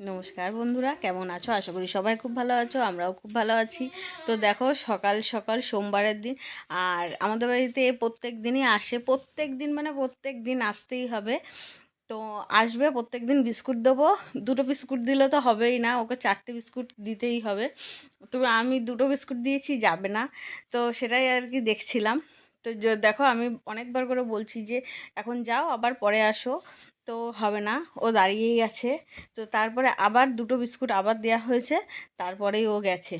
নমস্কার বন্ধুরা, কেমন আছো? আশা করি সবাই খুব ভালো আছো, আমরাও খুব ভালো আছি। তো দেখো, সকাল সকাল সোমবারের দিন, আর আমাদের বাড়িতে প্রত্যেক দিনই আসে, প্রত্যেক দিন মানে প্রত্যেক দিন আসতেই হবে। তো আসবে, প্রত্যেক দিন বিস্কুট দেবো। দুটো বিস্কুট দিলে তো হবেই না, ওকে চারটে বিস্কুট দিতেই হবে। তবে আমি দুটো বিস্কুট দিয়েছি, যাবে না। তো সেটাই আর কি দেখছিলাম। তো দেখো, আমি অনেকবার করে বলছি যে, এখন যাও, আবার পরে আসো। তো হবে না, ও দাঁড়িয়েই আছে। তো তারপরে আবার দুটো বিস্কুট আবার দেওয়া হয়েছে, তারপরেই ও গেছে।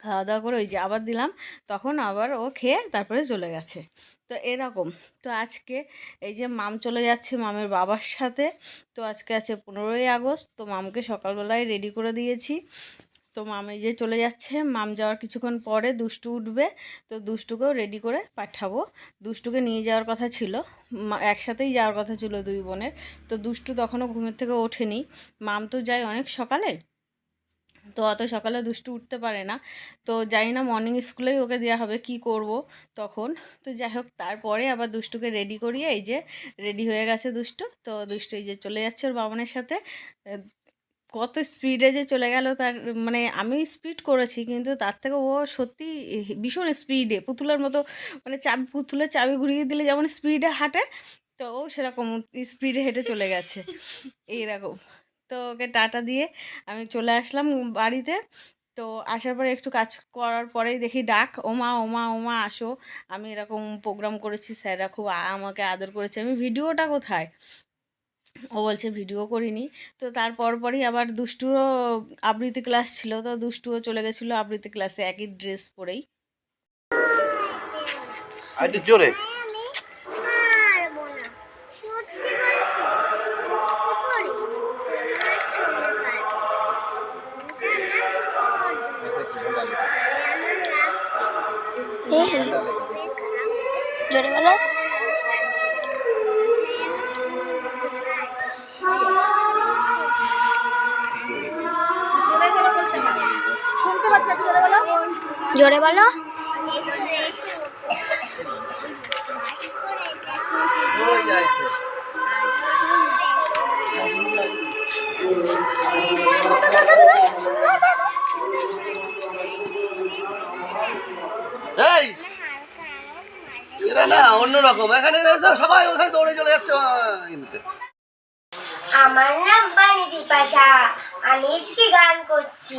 খাওয়া দাওয়া করে ওই যে আবার দিলাম, তখন আবার ও খেয়ে তারপরে চলে গেছে। তো এরকম। তো আজকে এই যে মাম চলে যাচ্ছে মামের বাবার সাথে, তো আজকে আছে পনেরোই আগস্ট, তো মামকে সকালবেলায় রেডি করে দিয়েছি। তো মাম এই যে চলে যাচ্ছে, মাম যাওয়ার কিছুক্ষণ পরে দুষ্টু উঠবে, তো দুষ্টুকেও রেডি করে পাঠাবো। দুষ্টুকে নিয়ে যাওয়ার কথা ছিল একসাথেই যাওয়ার কথা ছিল দুই বোনের, তো দুষ্টু তখনও ঘুমের থেকে ওঠেনি। মাম তো যায় অনেক সকালে, তো অত সকালে দুষ্টু উঠতে পারে না। তো জানি না মর্নিং স্কুলেই ওকে দেওয়া হবে, কি করব তখন। তো যাই হোক, তারপরে আবার দুষ্টুকে রেডি করিয়ে এই যে রেডি হয়ে গেছে দুষ্টু, তো দুষ্টু এই যে চলে যাচ্ছে ওর বাবানের সাথে কত স্পিডে যে চলে গেল তার মানে আমি স্পিড করেছি, কিন্তু তার থেকে ও সত্যি ভীষণ স্পিডে পুতুলের মতো মানে চাবি পুতুলের চাবি ঘুরিয়ে দিলে যেমন স্পিডে হাঁটে, তো ও সেরকম স্পিডে হেঁটে চলে গেছে। এইরকম। তো ওকে টাটা দিয়ে আমি চলে আসলাম বাড়িতে। তো আসার পরে একটু কাজ করার পরেই দেখি ডাক, ওমা ওমা ওমা, আসো। আমি এরকম প্রোগ্রাম করেছি, স্যাররা খুব আমাকে আদর করেছে। আমি, ভিডিওটা কোথায়? ও বলছে ভিডিও করিনি তো তারপর পরই আবার দুষ্টুরও আবৃত্তি ক্লাস ছিল তো দুষ্টুও চলে গেছিল আবৃত্তি ক্লাসে একই ড্রেস পরেই জোরে আমি পারব না সত্যি বলছি কি করি জোরে বলো জোরে বলো। এই এরা না অন্যরকম এখানে সবাই ওখানে দৌড়ে চলে যাচ্ছে। আমার নাম বাণী পাশা আমি একটি গান করছি।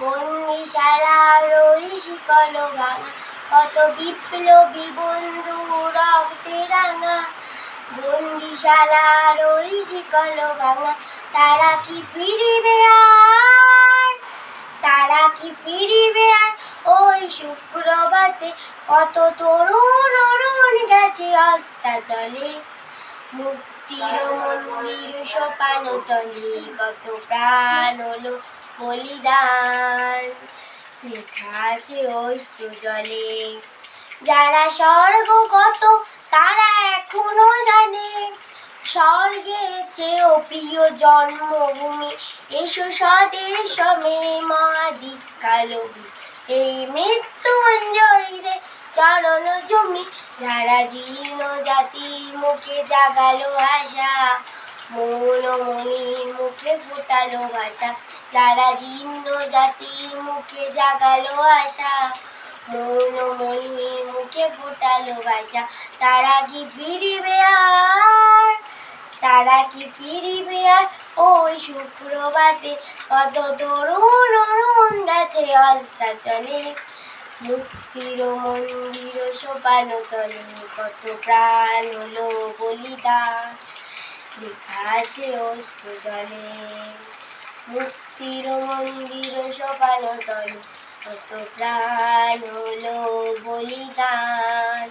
বন্দিশালার ওই শিকল ভাঙা কত বিপ্লবী বন্ধু রক্তে রাঙা বন্দিশালার ওই শিকল ভাঙা তারা কি ফিরিবে আর? তারা কি ফিরিবে আর? ওই শুক্রবারে কত তরুণ অরুণ গেছে অস্তা চলে মুক্তির মন্দির সোপান তলে কত প্রাণ হলো। বলিদান লেখা আছে জলে যারা স্বর্গগত তারা এখনও জানে। স্বর্গের চেয়েও প্রিয় জন্মভূমি, এসো স্বদেশ মে মহাদিকালভি এই মৃত্যুঞ্জয়ীরে চরণ জমি। যারা জীর্ণ জাতির মুখে জাগালো আশা, মৌন মনির মুখে ফুটালো ভাষা। যারা জীর্ণ জাতির মুখে জাগালো আশা। মৌন মনির মুখে ফুটালো ভাষা তারা কি ফিরিবে আর? তারা কি ফিরিবে আর? ওই শুক্রবারে কত তরুণ অরুণ গাছে অস্তা চলে। মুক্তির মন্দির সোপান তলে কত প্রাণ হলো বলিদান। লেখা আছে অশ্রু জলে। মুক্তির মন্দির সোপান তলে কত প্রাণ হলো বলিদান।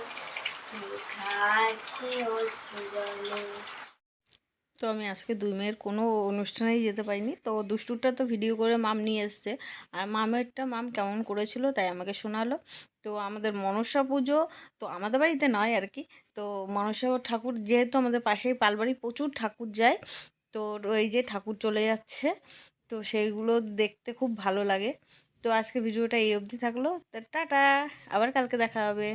তো আমি আজকে দুই মেয়ের কোনো অনুষ্ঠানেই যেতে পারিনি, তো দুষ্টুরটা তো ভিডিও করে মাম নিয়ে এসছে। আর মামেরটা মাম কেমন করেছিল তাই আমাকে শোনালো। তো আমাদের মনসা পুজো, তো আমাদের বাড়িতে নয় আর কি। তো মনসা ঠাকুর যেহেতু আমাদের পাশেই, পালবাড়ি প্রচুর ঠাকুর যায়। তো ওই যে ঠাকুর চলে যাচ্ছে, তো সেইগুলো দেখতে খুব ভালো লাগে। তো আজকে ভিডিওটা এই অবধি থাকল। তো টাটা, আবার কালকে দেখা হবে।